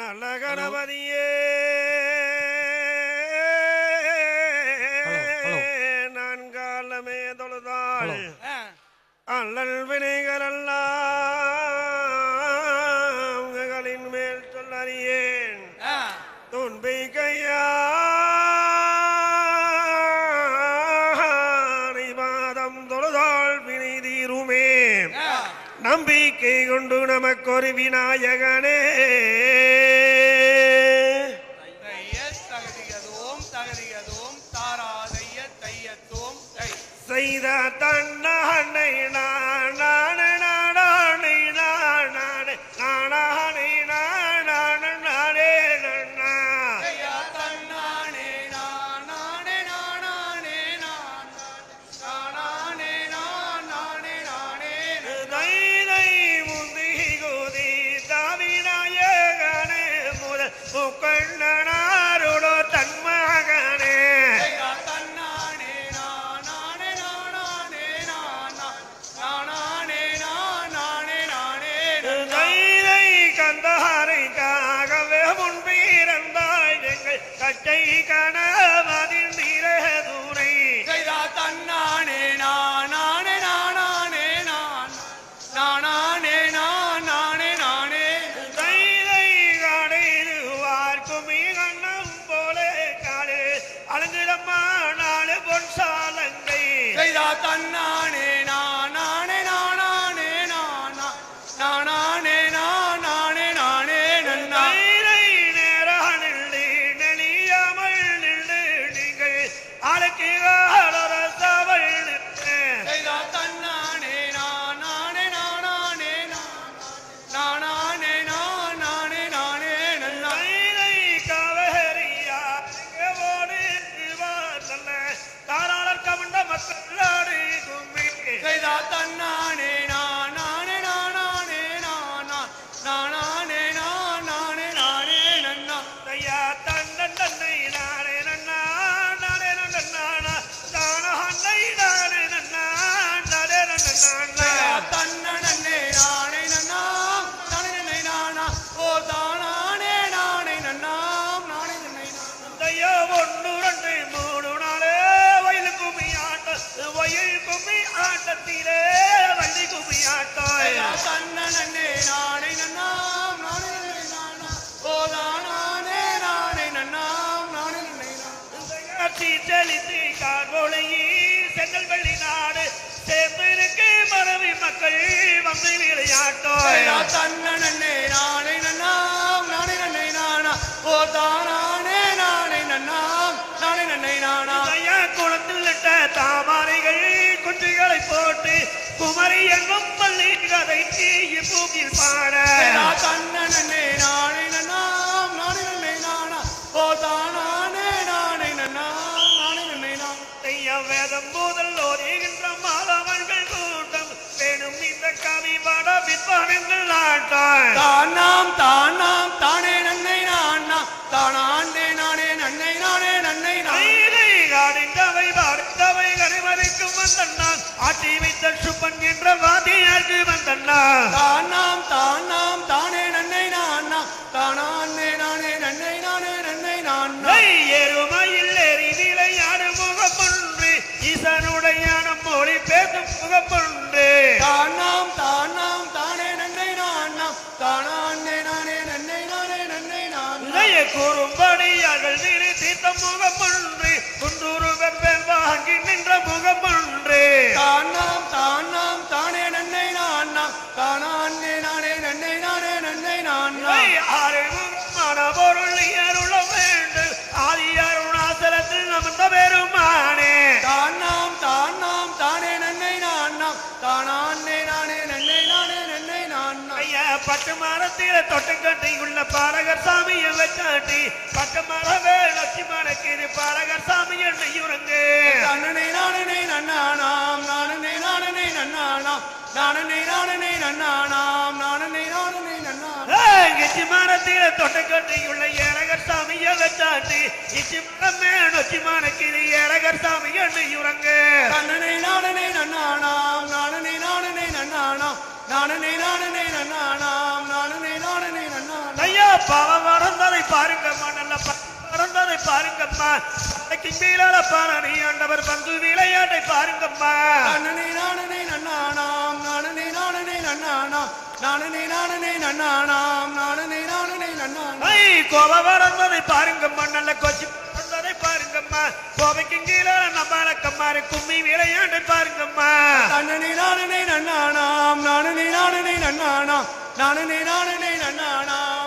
நல்ல கணபதியே. Hello, hello. நான் காலமே தொழுதாள். அல்லல் வினைகள் எல்லாம் உங்களின் மேல் சொல்லறியேன். துன்பை கையானை பாதம் தொழுதாள் வினை தீருமே. நம்பிக்கை கொண்டு ஒரு விநாயகனே. செய்த தன்னை நானே. ಕಣ್ಣ தன்னானே வயல் கும்மி ஆட்டத்திலே வள்ளி கும்மி செய்தா தன்னனே நானே நன்னா நானே நானா. ஓ தானானே நானே நன்னா நானே காட்சி தெளித்து கார்வொழியி செங்கல் வெள்ளி நாடு. சேர்ந்திருக்கு மரவி மக்கள் வந்து விளையாட்டம் செய்தா தன்னனே நானே நன்னா நானே நானா ஓ குமரி என்னும் பள்ளி கதை பூமியில் பாட. தன்னனே நானே நன்னா நானே நானா. ஓ தானானே நானே நன்னா நானே நானா. ஐயா வேதம் முதல் ஓதுகின்ற மாணவர்கள் கூட்டம். வேணும் இந்த கவி பாட வித்வானங்கள் ஆட்டம் தானாம் தானாம் தானே நன்னை நானா. தானாண்டே நானே நன்னை நானே நன்னை நானே. ஐதை காடிந்தவை பாடிந்தவை கரைமறைக்கும் வந்தண்ணான் வைத்த சுப்பன் என்ற வாதியாருக்கு வந்தண்ணான் தானாம் தானாம் தானே நன்னை நானா தானாண்டே நானே நன்னை நானே நன்னை நானா எருமையில் ஏறி விளையாடும் முகமொன்று. ஈசனுடைய மொழி பேசும் தானாம் தானாம் பட்டு மரத்தில தொட்டு கட்டி உள்ள பாரகர் சாமியை வச்சாட்டி பட்டு மரவே லட்சுமணக்கு இது பாரகர் சாமி என்னையுறங்கு நானே நானே நன்னானாம் நானே நானே நன்னானாம் நானே நானே நன்னானாம் நானே நானே நன்னானாம். இச்சி மரத்தில தொட்டு கட்டி உள்ள ஏரகர் சாமியை வச்சாட்டி இச்சி மரமே லட்சுமணக்கு இது ஏரகர் சாமி என்னையுறங்கு நானே நானே நன்னானாம் நானே நானே நானே நானே நன்னானாம் நானே நானே நன்னானாம் ஐயா பாவம் மறந்ததை பாருங்கம்மா நல்ல மறந்ததை பாருங்கம்மா. அன்னைக்கு மேலால பாரணி ஆண்டவர் பந்து விளையாட்டை பாருங்கம்மா. நன்னனே நானனே நன்னானாம் நானனே நானனே நன்னானாம் நானனே நானனே நன்னானாம் நானனே நானனே நன்னானாம் ஐ கோபம் மறந்ததை பாருங்கம்மா நல்ல கொச்சி பாருங்கம்மா கோவைக்கு கீழே நம்மளக்கம்மாரு கும்மி விளையாட்டை பாருங்கம்மா. நன்னனே நானனே நன்னானாம் நானனே நானனே நன்னானாம் நானனே நானனே நன்னானாம்.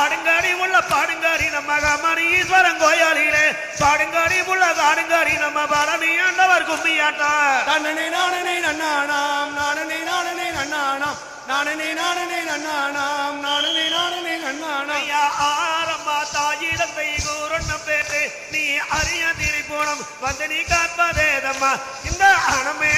ஆடுங்காடி உள்ள பாடுங்காடி நம்ம காமணி ஈஸ்வரன் கோயாளியிலே பாடுங்காடி உள்ள தாடுங்காடி நம்ம பரணி ஆண்டவர் கும்மியாட்டா நானனே நானனே நன்னானாம் நானனே நானனே நன்னானாம். நானனே நானனே நன்னானாம் நானனே நானனே நன்னானாம். ஐயா ஆரம்பா தாயி தந்தை கூறொன்னம் பேரு. நீ அறிய திரிபுணம் வந்து நீ காப்பதேதம்மா. இந்த அணமே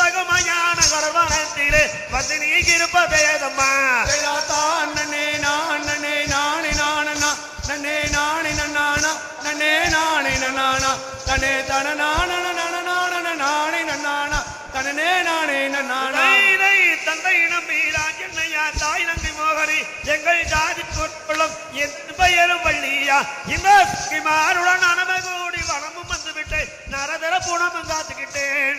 தகமையான கரவனத்திலே வந்து நீ இருப்பதேதம்மா. நானே நானே நன்னானா? தனே தன நனநானன நானே நன்னானா? தனனே நானே நன்னானா? தைதை தந்தை நம்பி ராஜன்னையா தாய் நம்பி மோகரி எங்கள் ஜாதி பொருளும் என் பெயரும் வள்ளியா. இந்த சிமாருடன் அனம கூடி வனமும் வந்து விட்டேன் நரதர புணமும் காத்துக்கிட்டேன்.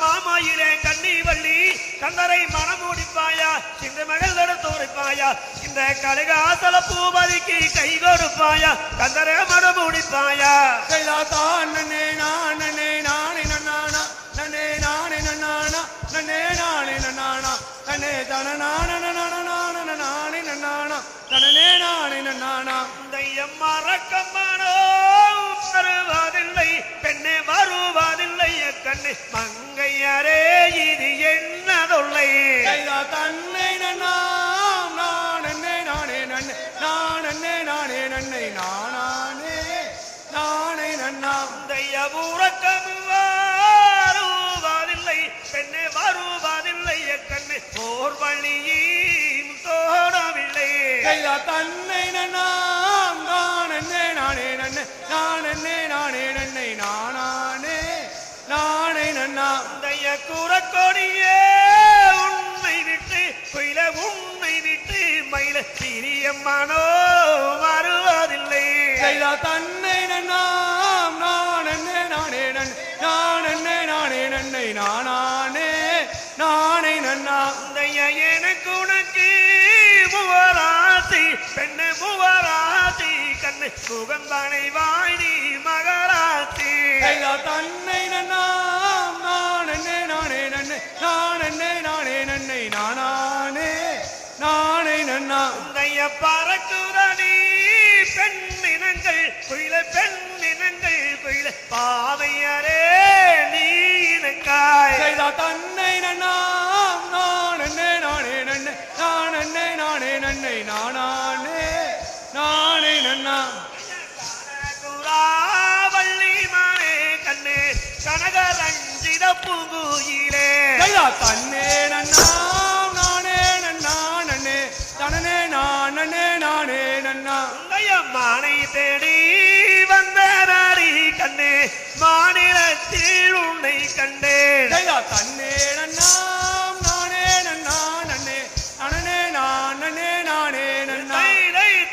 மாமாயிலே கண்ணி வள்ளி கந்தரை மனமூடிப்பாயா இந்த மகள் தடுத்துரைப்பாயா இந்த கழுகாசல பூபதிக்கு கை கொடுப்பாயா கந்தரை மனமூடிப்பாயா கைலாத்தா நானனே நானே நன்னானா நன்னே நானே நன்னானா நன்னே நானே நன்னானா நன்னே தன நானன நனநானன நானே நன்னானா தனனே நானே நன்னானா வருவதில்லை பெண்ணே வருவதில்லை கண்ணே மங்கையரே இது என்னதொல்லை? கைலா தன்னை நன்னாம் நானே நானே நன்னே நானே நானே நன்னை நானானே நானே நன்னாம். தைய உறக்கம் வருவதில்லை பெண்ணே வருவதில்லை கண்ணே போர் வழியும் தோடவில்லை கைலா தன்னை நன்னாம் நானே நானே நன்னே நானே நானே தைய குறக்கொடியே உன்னை விட்டு குயில உன்னை விட்டு மயில சிறியம்மானோ வருவதில்லை. கைலா தன்னை நன்னாம் நானே நானே நன் நானே நானே நன்னை நானானே நானே நன்னாம் தைய எனக்கு உனக்கு முவராசி பெண்ணு முவராசி கண்ணு சுகந்தானை வாய்தி மகராசி. கைலா தன்னை நன்னாம் நானே நானே நன்னை நானே நானே நன்னை நானானே நானே நன்னா. பறக்குறடி பறக்குதடி கைலா தன்னே நன்னாம் நானே நன்னா நன்னே தனனே நானே நானே நன்னா. உன்னைய மானை தேடி வந்த நாடி கண்ணே மாநிலத்தில் உன்னை கண்டேன். கைலா தன்னே நன்னாம் நானே நன்னா நன்னே நனனே நானே நானே நன்னா.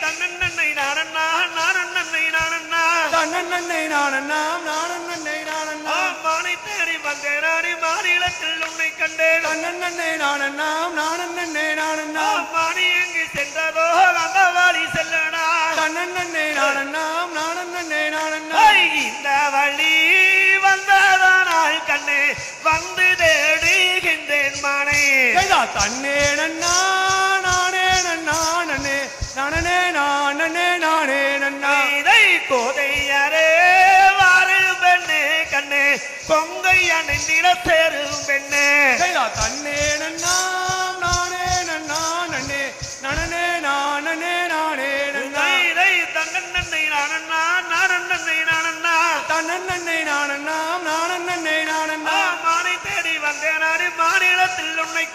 தன்னன்னை நானண்ணா நானன்னை நானண்ணா தன்னன்னை நானன்னை. நானன்னா மானை தேடி வந்த நாடி மாநிலத்தில் உன்னை கண்டேன். தன்னன்னை நானன்னாம் நானன்னை நானன்னா மாணி எங்கு சென்றதோ அந்த வாடி செல்லனா தன்னன்னை நானன்னாம் நானன்னை நானன்னா ஐ, இந்த வழி வந்ததானால் கண்ணே வந்து தேடுகின்றேன் மானை. தன்னே நன்னா அணிந்திட சேரும் பெண்ணே தன்னே நன்னாம் நானே நன்னா நன்னே நனனே நானனே நானே நன்னா. தன்னன்னை நானண்ணா நானன்னை நானண்ணா தன்னன்னை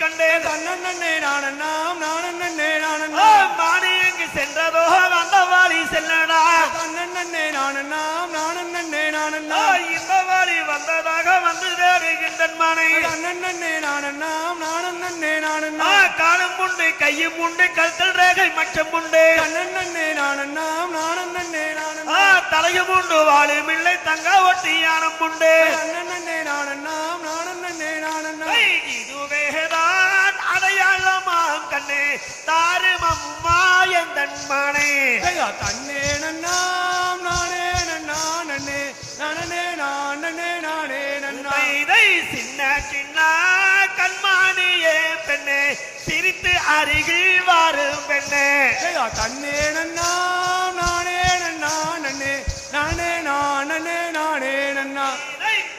கண்டேன் அண்ணன்னே நான் அண்ணாம் நான் அண்ணன்னே நான் அண்ணா மாடி எங்கு சென்றதோ அந்த வாலி செல்லடா. அண்ணன்னே நான் அண்ணாம் நான் அண்ணன்னே நான் அண்ணா இந்த வாலி வந்ததாக வந்து தேடுகின்றன் மனை. அண்ணன்னே நான் அண்ணாம் நான் அண்ணன்னே நான் அண்ணா காலம் உண்டு கையும் உண்டு கழுத்தல் ரேகை மச்சம் உண்டு. அண்ணன்னே நான் அண்ணாம் நான் அண்ணன்னே நான் அண்ணா தலையும் உண்டு. வாழும் இதுவே கண்ணே தாருமம்மா எந்தன் மனை ஐயா தன்னே நன்னாம் நானே நன்னா நன்னே நானே நானே நானே நன்னா. இதை சின்ன சின்ன கண்மானியே பெண்ணே சிரித்து அருகில் வாரும் பெண்ணே. தன்னே நன்னாம் நானே நன்னா நன்னே நானே நானே நானே நன்னா.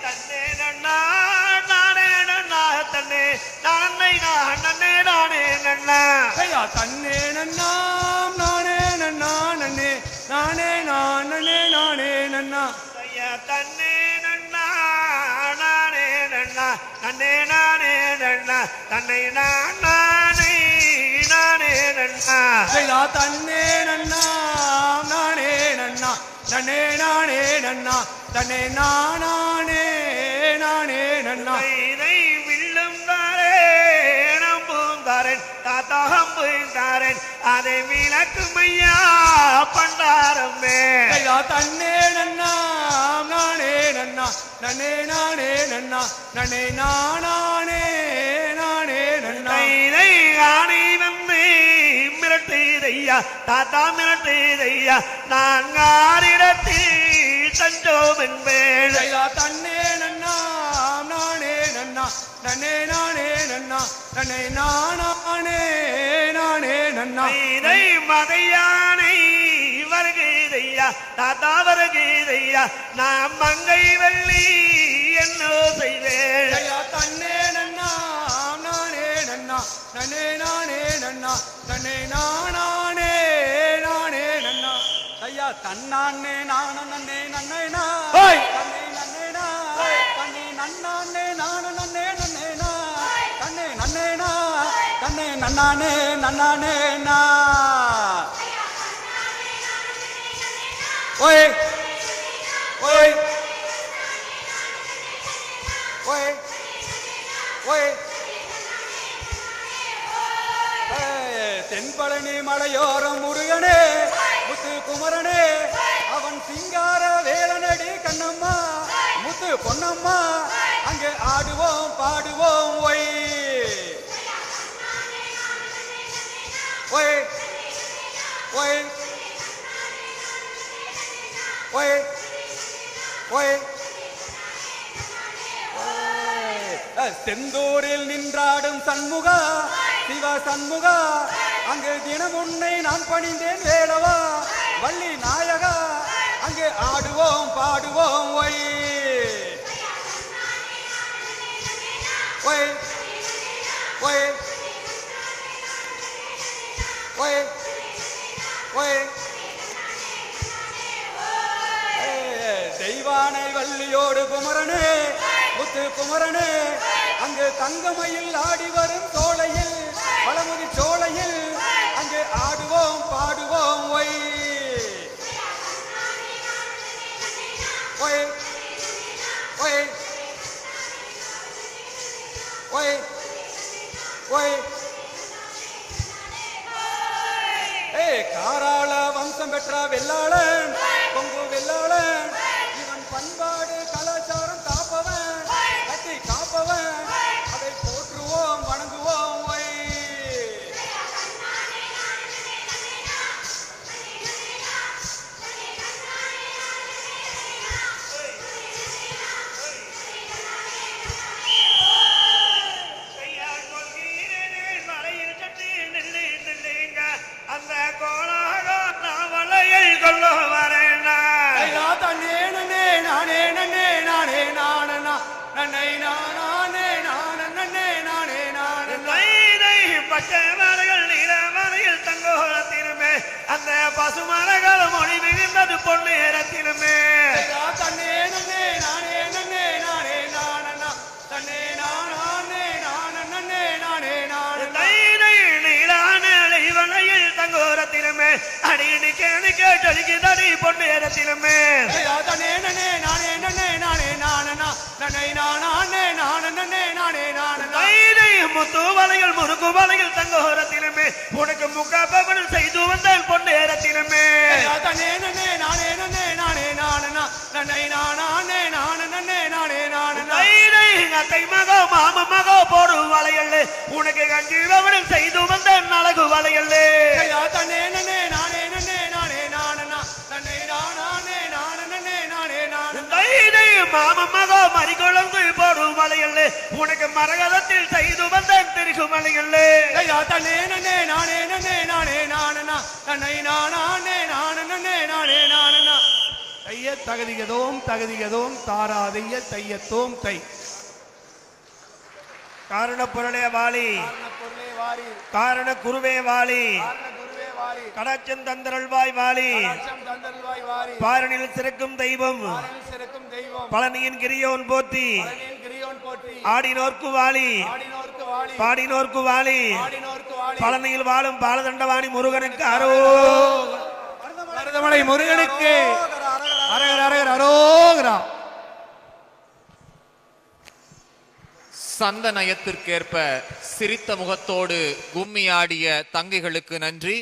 தன்னே நன்னா நானே நன்னா தன்னே நானே நான் நானே நன்னா ஐயா தன்னே நன்னாம் நானே நன்னா நன்னே நானே நானே நானே நன்னா. ஐயா தன்னே நன்னா நானே நன்னா நன்னே நானே நன்னா தன்னை நான் நானே நானே நன்னா. ஐயா தன்னே நன்னாம் நானே நன்னா நன்னே நானே நன்னா தன்னே நானே நானே நன்னா. புய்ந்தாரன் அதை விளக்கும் ஐயா பண்டாரம்மே ஐயா தன்னே நன்னாம் நானே நன்னா நன்னே நானே நன்னா நன்னே நானே நானே நன்னா. இதை ஆணை வந்து மிரட்டுதையா தாத்தா மிரட்டுதையா நான் ஆரிடத்தில் தஞ்சோம் என்பேன் ஐயா தன்னே நன்னா நன்னே நானே நானே நன்னா. இதை மதையானை வருகைதையா தாத்தா வருகைதையா நான் மங்கை வெள்ளி என்ன செய்வேன். தன்னே நன்னாம் நானே நன்னா. நன்னே நானே நன்னா. நன்னே நானே நானே நன்னா. ஐயா தன்னானே நான நன்னே நன்னேனா ஓய்! தன்னே நன்னேனா தன்னே நன்னானே நான நன்னானே நன்னானே நா. ஓய். ஓய். ஓய். ஓய். தென்பழனி மலையோரம் முருகனே முத்து குமரனே அவன் சிங்கார வேலனடி கண்ணம்மா முத்து பொன்னம்மா அங்கே ஆடுவோம் பாடுவோம் ஒய் ஒய் ஏய், செந்தூரில் நின்றாடும் சண்முகா சிவ சண்முகா அங்கு தினம் உன்னை நான் பணிந்தேன் வேடவா வள்ளி நாயகா அங்கே ஆடுவோம் பாடுவோம் ஒய் ஒய் ஒய் ஒய் ஒய் வள்ளியோடு குமரனே முத்து குமரனே அங்கு தங்கமையில் ஆடி வரும் சோலையில் பழமுதி சோலையில் அங்கு ஆடுவோம் பாடுவோம் ஒய். ஒய். ஒய். ஒய். ஒய். ஏய் காராள வம்சம் பெற்ற வெள்ளாளன் பொங்கு வெள்ளாளன் பண்பாடு கலாச்சாரம் காப்பவன். கட்டி காப்பவன். அதை போற்றுவோம் வணங்குவோம் அந்த கோலாக நான் வளையல் பச்சை மலைகள் நீல மலையில் தங்கோலத்திலுமே அந்த பசுமரங்கள் மொழி மிகுந்தது பொன்னேரத்திலுமே ஐயா தன்னே நன்னே நானே நன்னே நானே நானனா தன்னே நானே நான நன்னே நானே நானே தைதை நீலான இவனையில் தங்கோரத்திலுமே அடிக்கடி கேட்டு தடி பொன்னேரத்திலுமே ஐயா தன்னே நன்னே நானே நன்னே முறுக்கு வலையில் தங்கோரத்திலுமே உனக்கு முகாபவன் செய்து வந்தால் பொன்னேரத்திலுமே. நானே நானே நானனா நன்னை நானே நானே நன்னே நானே நானனா தைதை அத்தை மகோ மாம மகோ போடு வலையல்லே உனக்கு கஞ்சிபவன் செய்து வந்தான் மகோ மறிகுழந்து போடு வலையல்லே உனக்கு மரகதத்தில் செய்து வந்தான் திருகு வலையல்லே ஐயா தன்னே நன்னே நானே நன்னே நானே நானனா நன்னை நானே நானே நானே நானனா தைய தகதிகதோம் தகதிகதோம் தாராதைய தையத்தோம் தை. காரண பொருளே வாலி. காரண குருவே வாலி. கடச்சன் தந்தரல்வாய் வாலி பாரணில் சிறக்கும் தெய்வம். பழனியின் கிரியோன் போற்றி. ஆடினோர்க்கு வாலி. பாடினோர்க்கு வாலி. பழனியில் வாழும் பாலதண்டவாணி முருகனுக்கு அரோ மருதமலை முருகனுக்கு. அரகர் அரகர் அரோகரா. சந்த நயத்திற்கேற்ப சிரித்த முகத்தோடு கும்மி ஆடிய தங்கைகளுக்கு நன்றி.